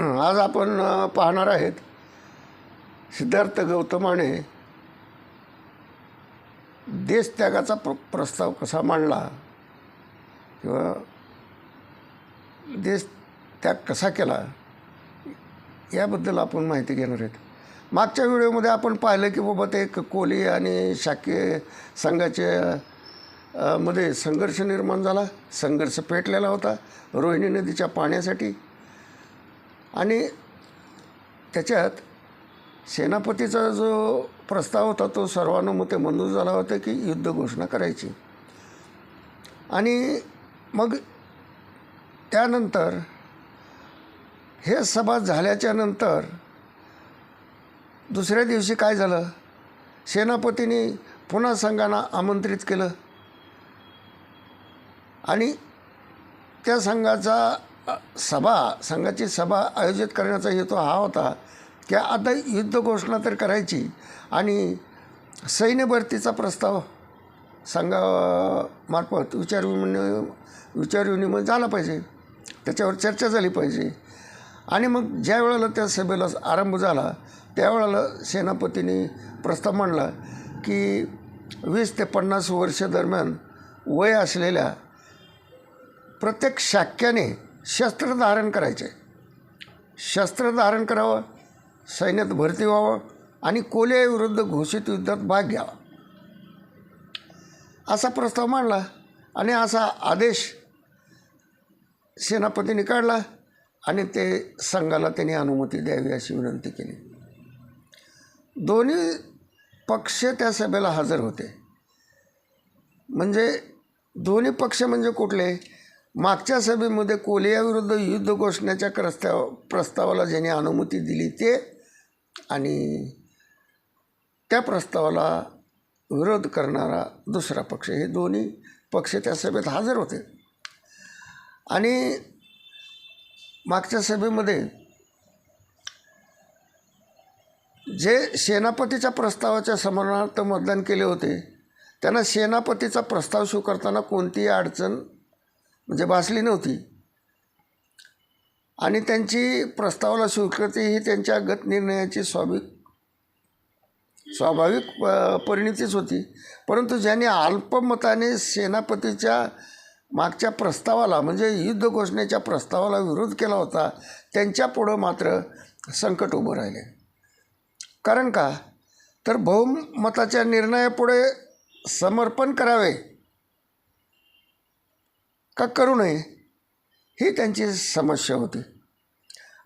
आज आपण पाहणार आहेत सिद्धार्थ गौतमाने देशत्यागाचा प्र प्रस्ताव कसा मांडला किंवा देश त्याग कसा केला याबद्दल आपण माहिती घेणार आहेत. मागच्या व्हिडिओमध्ये आपण पाहिलं की बाबा ते कोली आणि शाकीय संघाचे मध्ये संघर्ष निर्माण झाला संघर्ष पेटलेला होता रोहिणी नदीच्या पाण्यासाठी. आणि त्याच्यात सेनापतीचा जो प्रस्ताव होता तो सर्वानुमते मंजूर झाला होता की युद्ध घोषणा करायची. आणि मग त्यानंतर हे सभा झाल्याच्यानंतर दुसऱ्या दिवशी काय झालं? सेनापतीने पुन्हा संघांना आमंत्रित केलं. आणि त्या संघाचा सभा संघाची सभा आयोजित करण्याचा हेतू हा होता की आता युद्ध घोषणा तर करायची आणि सैन्य भरतीचा प्रस्ताव संघामार्फत विचारविनिमय विचारविनिमय झाला पाहिजे. त्याच्यावर चर्चा झाली पाहिजे. आणि मग ज्या वेळेला त्या सभेला आरंभ झाला त्यावेळेला सेनापतीने प्रस्ताव मांडला की वीस ते पन्नास वर्ष दरम्यान वय असलेल्या प्रत्येक शाक्याने शस्त्र धारण करायचे. शस्त्र धारण करावं सैन्यात भरती व्हावं आणि कोल्याविरुद्ध घोषित युद्धात भाग घ्यावा. असा प्रस्ताव मांडला आणि असा आदेश सेनापतीने काढला आणि ते संघाला त्यांनी अनुमती द्यावी अशी विनंती केली. दोन्ही पक्ष त्या सभेला हजर होते. म्हणजे दोन्ही पक्ष म्हणजे कुठले? मागच्या सभेमध्ये कोलियाविरुद्ध युद्ध घोषण्याच्या प्रस्ताव प्रस्तावाला ज्यांनी अनुमती दिली ते आणि त्या प्रस्तावाला विरोध करणारा दुसरा पक्ष हे दोन्ही पक्ष त्या सभेत हजर होते. आणि मागच्या सभेमध्ये जे सेनापतीच्या प्रस्तावाच्या समरणार्थ मतदान केले होते त्यांना सेनापतीचा प्रस्ताव स्वीकारताना कोणतीही अडचण म्हणजे भासली नव्हती. आणि त्यांची प्रस्तावाला स्वीकृती ही त्यांच्या गत निर्णयाची स्वाभाविक स्वाभाविक परिणितीच होती. परंतु ज्यांनी अल्पमताने सेनापतीच्या मागच्या प्रस्तावाला म्हणजे युद्ध घोषणेच्या प्रस्तावाला विरोध केला होता त्यांच्यापुढं मात्र संकट उभं राहिले. कारण का? तर बहुमताच्या निर्णयापुढे समर्पण करावे. का करू नये? ही त्यांची समस्या होती.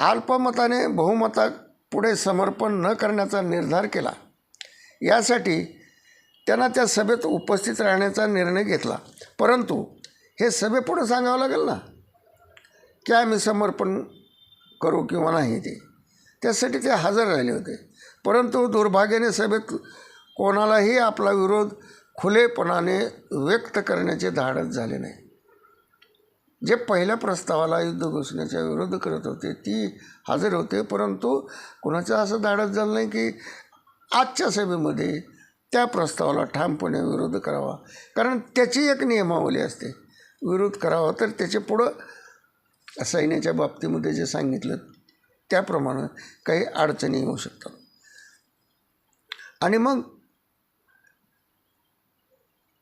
अल्पमताने बहुमता पुढे समर्पण न करण्याचा निर्धार केला. यासाठी त्यांना त्या सभेत उपस्थित राहण्याचा निर्णय घेतला. परंतु हे सभेपुढं सांगावं लागेल ना? की आम्ही समर्पण करू किंवा नाही ते? त्यासाठी ते हजर राहिले होते. परंतु दुर्भाग्याने सभेत कोणालाही आपला विरोध खुलेपणाने व्यक्त करण्याचे धाडस झाले नाही. जे पहिल्या प्रस्तावाला युद्ध घोषणेच्या विरोध करत होते ती हजर होते. परंतु कुणाचं असं धाडस झालं नाही की आजच्या सभेमध्ये त्या प्रस्तावाला ठामपणे विरोध करावा. कारण त्याची एक नियमावली असते. विरोध करावा तर त्याच्या पुढं सैन्याच्या बाबतीमध्ये जे सांगितलं त्याप्रमाणे काही अडचणी येऊ शकतात. आणि मग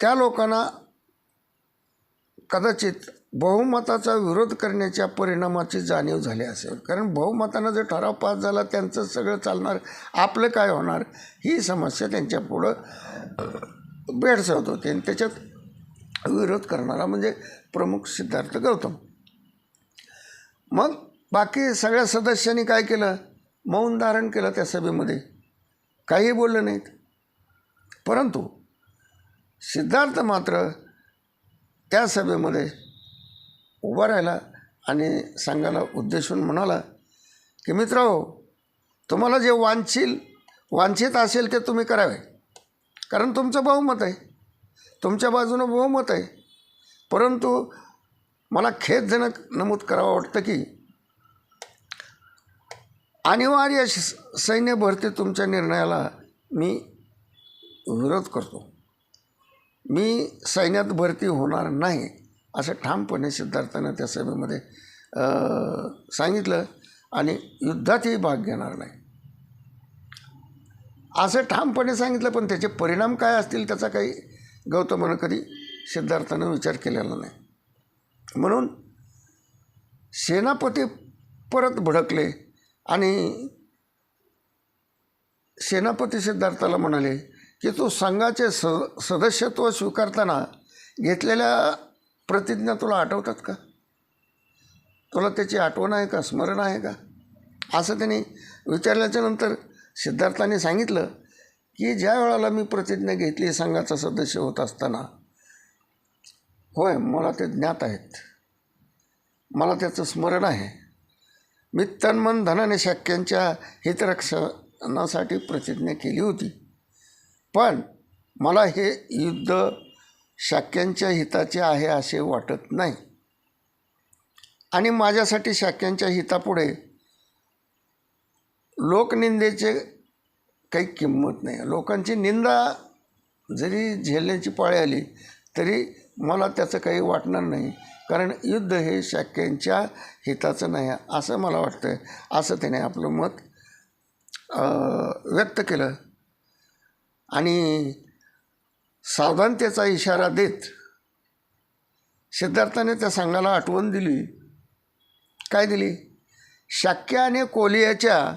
त्या लोकांना कदाचित बहुमताचा विरोध करण्याच्या परिणामाची जाणीव झाली असेल. कारण बहुमतानं जर ठराव पास झाला त्यांचं सगळं चालणार आपलं काय होणार ही समस्या त्यांच्या पुढं भेडसावत होती. आणि त्याच्यात विरोध करणारा म्हणजे प्रमुख सिद्धार्थ गौतम. मग बाकी सगळ्या सदस्यांनी काय केलं? मौन धारण केलं त्या सभेमध्ये. काही बोललं नाहीत. परंतु सिद्धार्थ मात्र त्या सभेमध्ये उभा राहिला आणि सांगायला उद्देशून म्हणाला की मित्र तुम्हाला जे वांछील वांछित असेल ते तुम्ही करावे. कारण तुमचं बहुमत आहे. तुमच्या बाजूनं बहुमत आहे. परंतु मला खेदजनक नमूद करावं वाटतं की अनिवार्य सैन्य भरती तुमच्या निर्णयाला मी विरोध करतो. मी सैन्यात भरती होणार नाही असं ठामपणे सिद्धार्थानं त्या सभेमध्ये सांगितलं आणि युद्धातही भाग घेणार नाही. असं ठामपणे सांगितलं पण त्याचे परिणाम काय असतील त्याचा काही गौतमानं कधी सिद्धार्थानं विचार केलेला नाही. म्हणून सेनापती परत भडकले आणि सेनापती सिद्धार्थाला म्हणाले की तू संघाचे स सदस्यत्व स्वीकारताना घेतलेल्या प्रतिज्ञा तुला आठवतात का? तुला त्याची आठवण आहे का? स्मरण आहे का? असं त्यांनी विचारल्याच्या नंतर सिद्धार्थाने सांगितलं की ज्या वेळेला मी प्रतिज्ञा घेतली संघाचा सदस्य होत असताना होय मला ते ज्ञात आहेत. मला त्याचं स्मरण आहे. मी तन्मन धनाने शक्यांच्या हितरक्षणासाठी प्रतिज्ञा केली होती. पण मला हे युद्ध शाक्यांच्या हिताचे आहे असे वाटत नाही. आणि माझ्यासाठी शाक्यांच्या हितापुढे लोकनिंदेचे काही किंमत नाही. लोकांची निंदा जरी झेलण्याची पाळी आली तरी मला त्याचं काही वाटणार नाही. कारण युद्ध हे शाक्यांच्या हिताचं नाही असं मला वाटतं आहे असं त्याने आपलं मत व्यक्त केलं. आणि सावधानतेचा इशारा देत सिद्धार्थाने त्या संघाला आठवण दिली. काय दिली? शाक्य आणि कोलियाच्या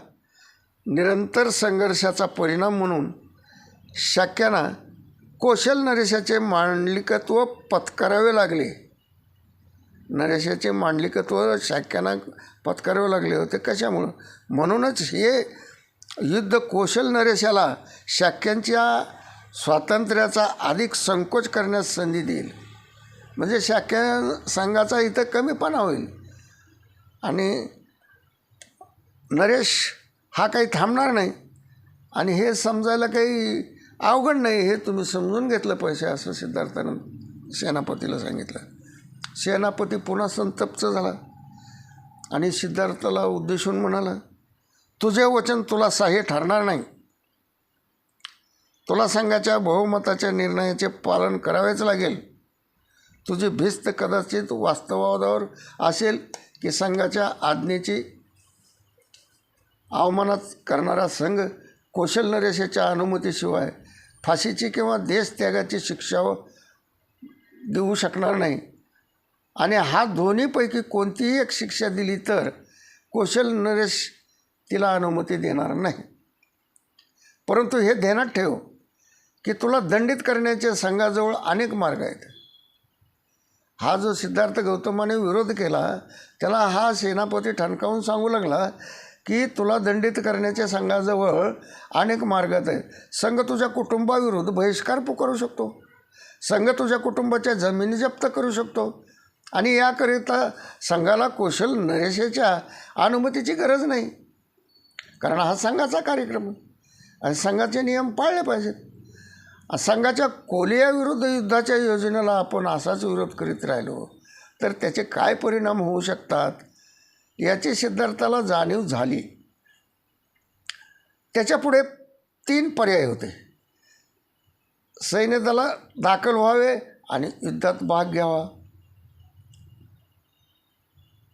निरंतर संघर्षाचा परिणाम म्हणून शाक्यांना कौशल नरेशाचे मांडलिकत्व पत्करावे लागले. नरेशाचे मांडलिकत्व शाक्यांना पत्करावे लागले होते कशामुळं? म्हणूनच हे युद्ध कौशल नरेशाला शाक्यांच्या स्वातंत्र्याचा अधिक संकोच करण्यास संधी देईल. म्हणजे शाक्य संघाचा इथं कमीपणा होईल. आणि नरेश हा काही थांबणार नाही. आणि हे समजायला काही अवघड नाही हे तुम्ही समजून घेतलं पैसे असं सिद्धार्थानं सेनापतीला सांगितलं. सेनापती पुन्हा संतप्त झाला. आणि सिद्धार्थाला उद्देशून म्हणाला तुझे वचन तुला सहाय्य ठरणार नाही. तुला संघाच्या बहुमताच्या निर्णयाचे पालन करावेच लागेल. तुझी भिस्त कदाचित वास्तवावर असेल की संघाच्या आज्ञेची अवमानात करणारा संघ कौशल नरेशेच्या अनुमतीशिवाय फाशीची किंवा देशत्यागाची शिक्षा देऊ शकणार नाही. आणि हा दोन्हीपैकी कोणतीही एक शिक्षा दिली तर कौशल नरेश तिला अनुमती देणार नाही. परंतु हे ध्यानात ठेव की तुला दंडित करण्याचे संघाजवळ अनेक मार्ग आहेत. हा जो सिद्धार्थ गौतमाने विरोध केला त्याला हा सेनापती ठणकावून सांगू लागला की तुला दंडित करण्याच्या संघाजवळ अनेक मार्ग आहेत. संघ तुझ्या कुटुंबाविरुद्ध बहिष्कार पुकारू शकतो. संघ तुझ्या कुटुंबाच्या जमिनी जप्त करू शकतो. आणि याकरिता संघाला कौशल नरेशेच्या अनुमतीची गरज नाही. कारण हा संघाचा कार्यक्रम आहे. आणि संघाचे नियम पाळले पाहिजेत. संघाच्या कोलियाविरुद्ध युद्धाच्या योजनेला आपण असाच विरोध करीत राहिलो तर त्याचे काय परिणाम होऊ शकतात याची सिद्धार्थाला जाणीव झाली. त्याच्यापुढे तीन पर्याय होते. सैन्यदला दाखल व्हावे आणि युद्धात भाग घ्यावा.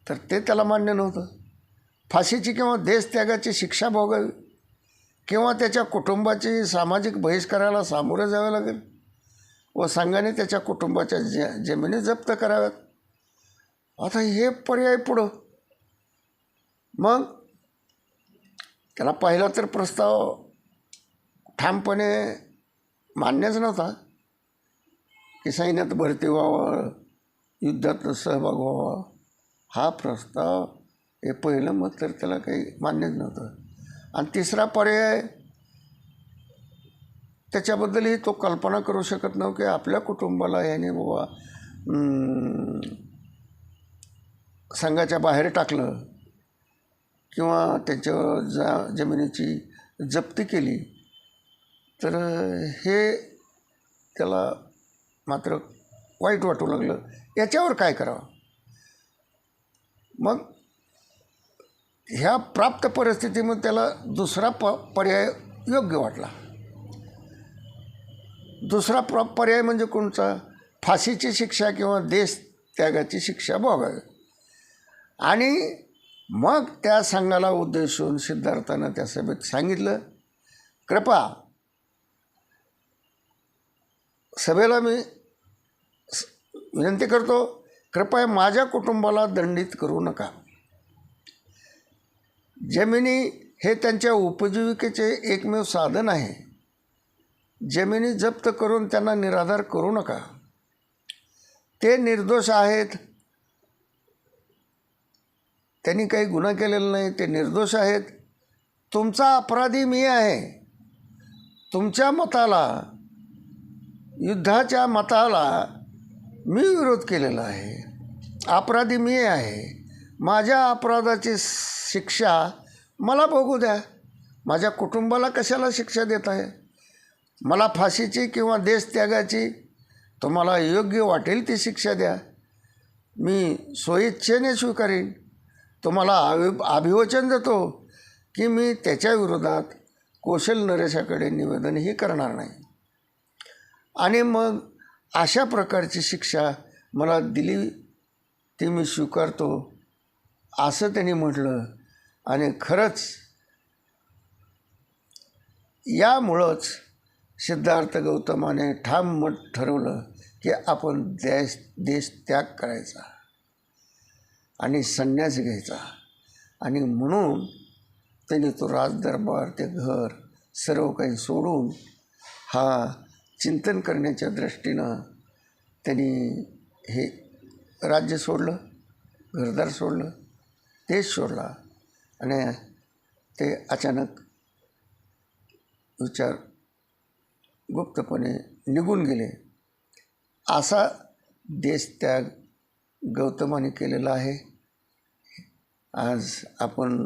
तर ते त्याला मान्य नव्हतं. फाशीची किंवा देशत्यागाची शिक्षा भोगावी किंवा त्याच्या कुटुंबाची सामाजिक बहिष्काराला सामोरं जावं लागेल व संघाने त्याच्या कुटुंबाच्या ज जमिनी जप्त कराव्यात. आता हे पर्याय पुढं. मग त्याला पहिला तर प्रस्ताव ठामपणे मान्यच नव्हता की सैन्यात भरती व्हावं युद्धात सहभाग व्हावा. हा प्रस्ताव हे पहिलं मत तर त्याला काही मान्यच नव्हतं. आणि तिसरा पर्याय त्याच्याबद्दलही तो कल्पना करू शकत नव्हतं की आपल्या कुटुंबाला याने बाबा संघाच्या बाहेर टाकलं किंवा त्याच्या जा जमिनीची जप्ती केली. तर हे त्याला मात्र वाईट वाटू लागलं. याच्यावर काय करावं? मग ह्या प्राप्त परिस्थितीमध्ये त्याला दुसरा प पर्याय योग्य वाटला. दुसरा प्र पर्याय म्हणजे कोणता? फाशीची शिक्षा किंवा देश त्यागाची शिक्षा भोगावी आणि मग त्या संघाला उद्देशून सिद्धार्थानं त्या सभेत सांगितलं कृपा सभेला मी विनंती करतो कृपया माझ्या कुटुंबाला दंडित करू नका. जमिनी हे त्यांच्या उपजीविकेचे एकमेव साधन आहे. जमिनी जप्त करून त्यांना निराधार करू नका. ते निर्दोष आहेत. त्यांनी काही गुन्हा केलेला नाही ते निर्दोष आहेत. तुमचा अपराधी मी आहे. तुमच्या मताला युद्धाच्या मताला मी विरोध केलेला आहे. अपराधी मी आहे. माझ्या अपराधाची शिक्षा मला बघू द्या. माझ्या कुटुंबाला कशाला शिक्षा देत आहे? मला फाशीची किंवा देशत्यागाची तुम्हाला योग्य वाटेल ती शिक्षा द्या. मी स्वइच्छेने स्वीकारीन. तुम्हाला अभि अभिवचन देतो की मी त्याच्या विरोधात कौशल नरेशाकडे निवेदनही करणार नाही. आणि मग अशा प्रकारची शिक्षा मला दिली ती मी स्वीकारतो असं त्यांनी म्हटलं. आणि खरंच यामुळंच सिद्धार्थ गौतमाने ठाम मत ठरवलं की आपण देश देश त्याग करायचा आणि संन्यास घ्यायचा. आणि म्हणून त्यांनी तो राजदरबार ते घर सर्व काही सोडून हा चिंतन करण्याच्या दृष्टीनं त्यांनी हे राज्य सोडलं घरदार सोडलं देश सोडला. आणि ते अचानक विचार गुप्तपणे निघून गेले असा देशत्याग गौतमाने केलेला आहे आज आपण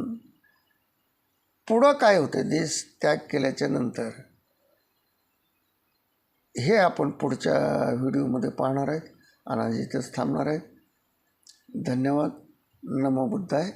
पुढं काय होतं देश त्याग केल्याच्यानंतर हे आपण पुढच्या व्हिडिओमध्ये पाहणार आहेत आणि आज इथंच थांबणार आहेत धन्यवाद नमो बुद्धाय